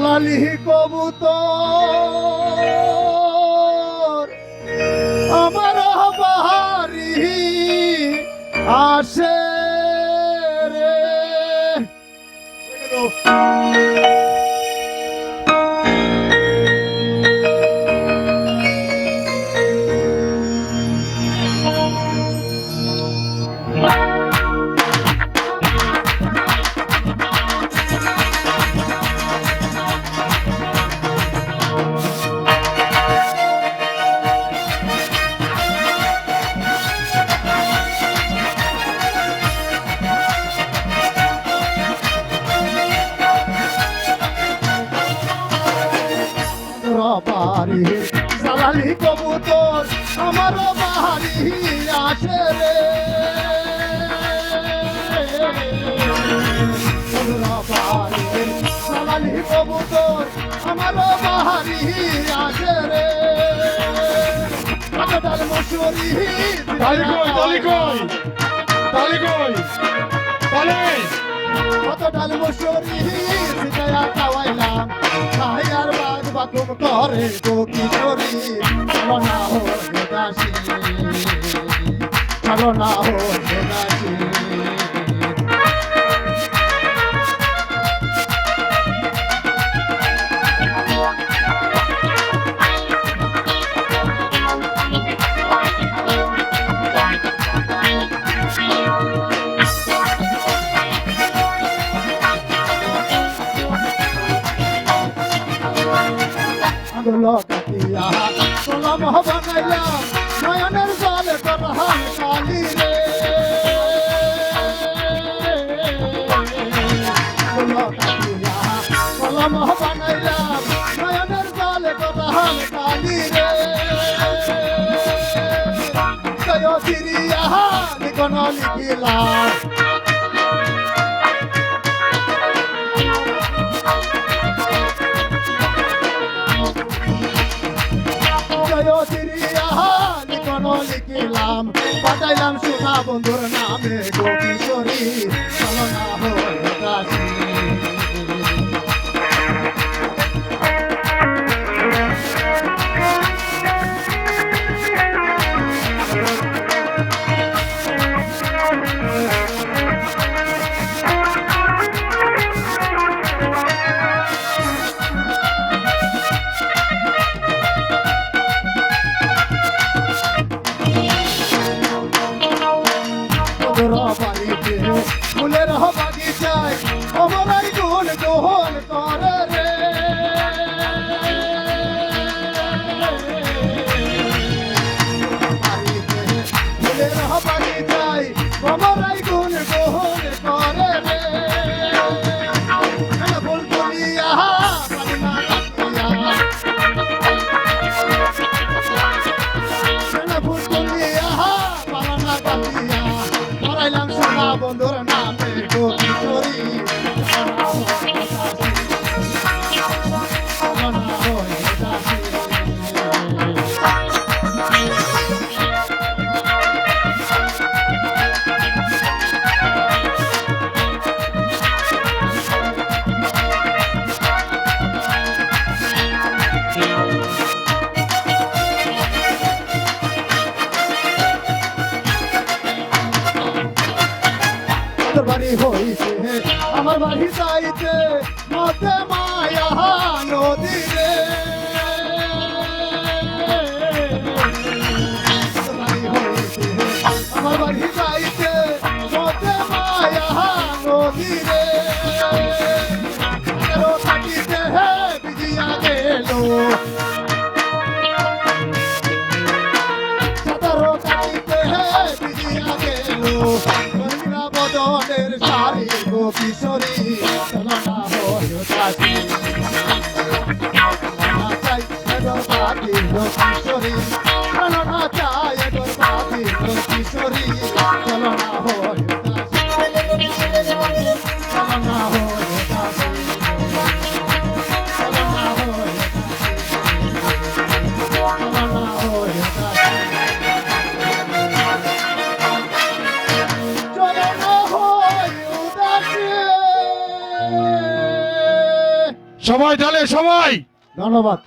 জালালি কবুতর। আমার বাহারি আসে রে। জালালি কবুতর আমার বাহারি আসে রে। জালালি কবুতর আমার বাহারি আসে রে। কাটাল মশুরি তালি কই তালি কই? তালি কই? তালি? কত ডাল মশুরি সিটায়া খাওয়াইলাম। খাইয়ার বাদ বাকুম করে হো দাসী চলো না হো দাসী আগুলো কাটিয়া কলম বানাইলাম নয়নের বানাইলাম নয়নের জলে করহান কালি রে জয় সিরিয়া লিখিলাম লিখিলাম পাঠাইলাম সুখা বন্ধুর নামে গো কিশোরী put me হইছে। আমার বাড়ি যাইতে মতে মায়া কিশোরী চলো না হয়ে দাসী চাই এগোর বাকি কিশোরী চলো না চাই এগোর বাকি কিশোরী চলো না হয়ে সবাই ঢালে সবাই ধন্যবাদ।